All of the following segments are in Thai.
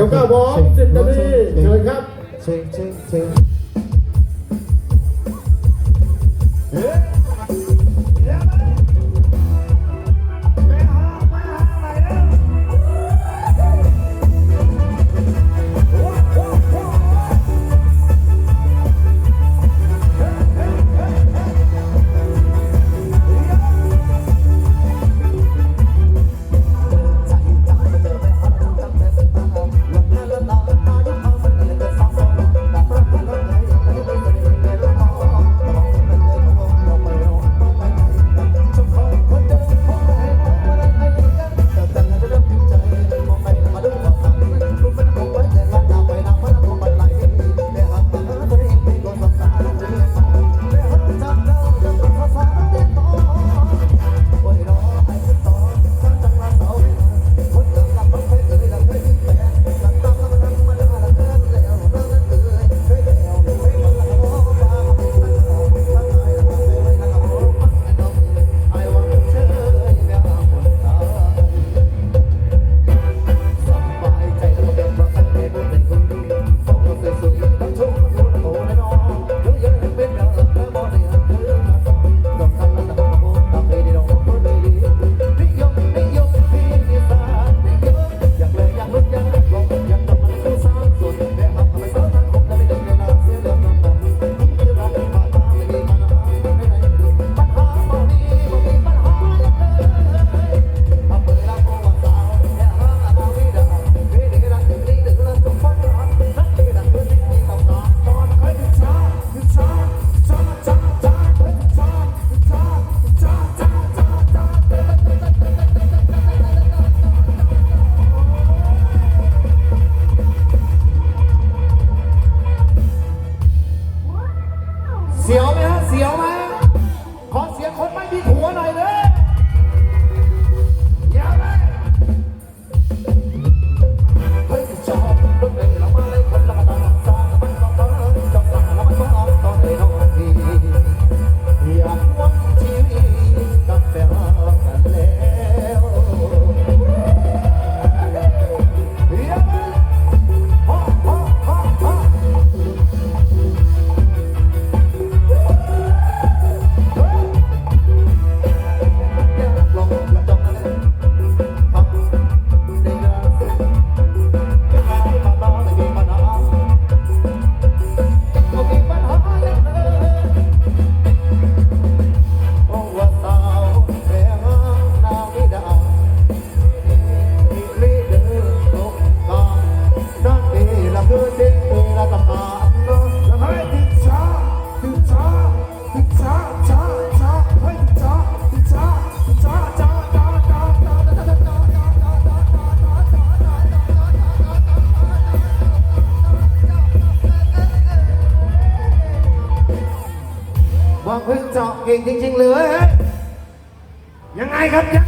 จ้าก้าวบอลสิบนาทีเชิญครับเช็ เก่งจริงๆเลยยังไงครับยัง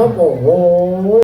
não vou